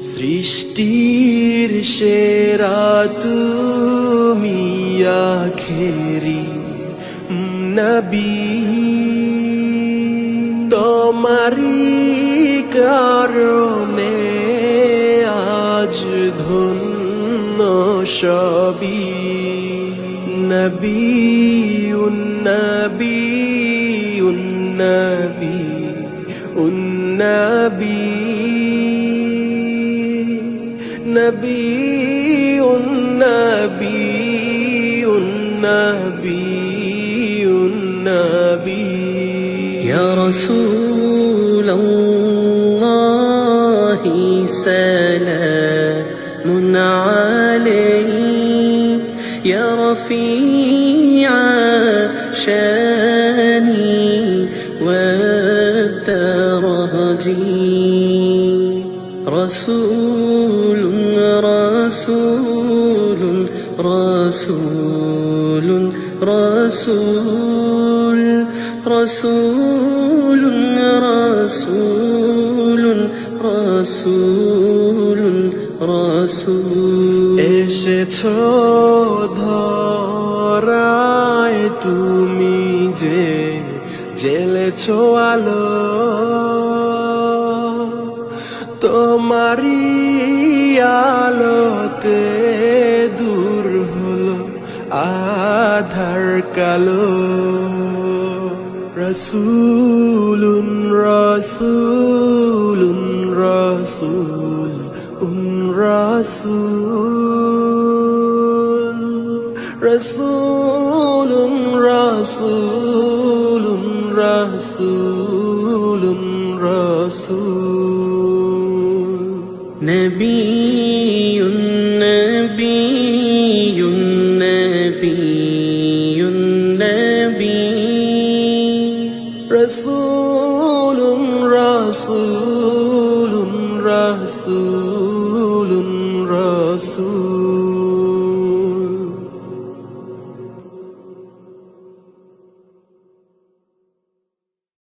সৃষ্টির সেরা তুমি আখেরি নবী। তোমারি কারণে আজ ধন্য সবই। নবী উন্নবী উন্নবী উন্নবী। نبي نبي نبي نبي يا رسول الله سلام عليك يا رفيع شاني والدرجين رسول رسول رسول رسول رسول رسول رسول رسول এসেছ ধরায় তুমি যে জেলেছ আলো তোমারি আলোতে দূর হলো আধার কালো। রসুলুন রসুলুন রসুল, উন রসুল। রসুলুন রসুলুন রসুলুন রসুল। نبي نبي نبي نبي رسول رسول رسول رسول